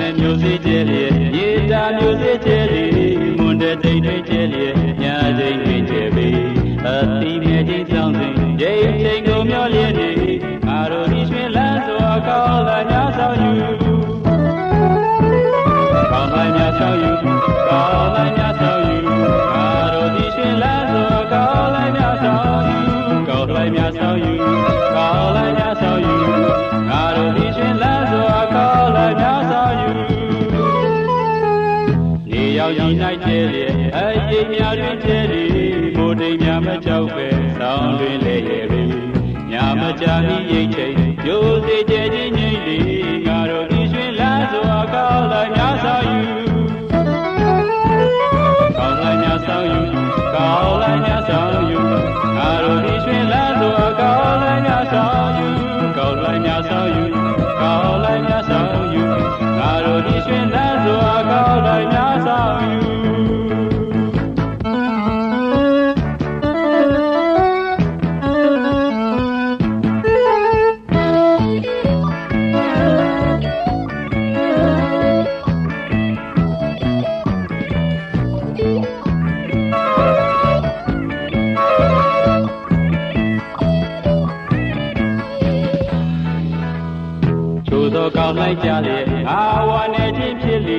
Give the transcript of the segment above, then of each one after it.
မဲမျိုးစေးကျဲလေးရေတာမျိုးစေးကျဲလေးမွန်တဲ့တိတ်တိတ် ကျဲလျက်အရေးများတွင်ကျဲလီမိုးတိမ်များမကြောက်ပဲဆောင်းတွင်လေရဲ့ပြီညာမကြမီရိတ်ချိန်ယိုစေကျဲခြင်းငိမ့်လီငါ သောကောင်းလိုက်ကြလျက်အာဝါနေခြင်းဖြစ်လေ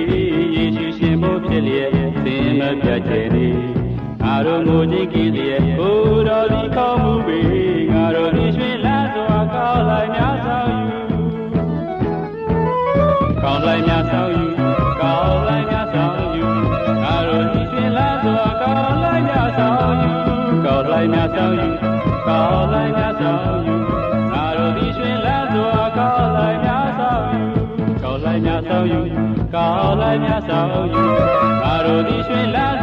ယေရှုရှင်မို့ဖြစ်လျက်သင်မပြတ်ခြင်းလေငါတို့ငိုခြင်းကြည်လျက်ဘုရားသည်ကောင်းမှုပေငါတို့ဒီရွှင်လန်းစွာကောင်းလိုက်များဆောင်ယူကောင်းလိုက်များဆော များဆောင်ယူကောင်းလိုက်များဆောင်ယူငါတို့ဒီရွှင်လန်း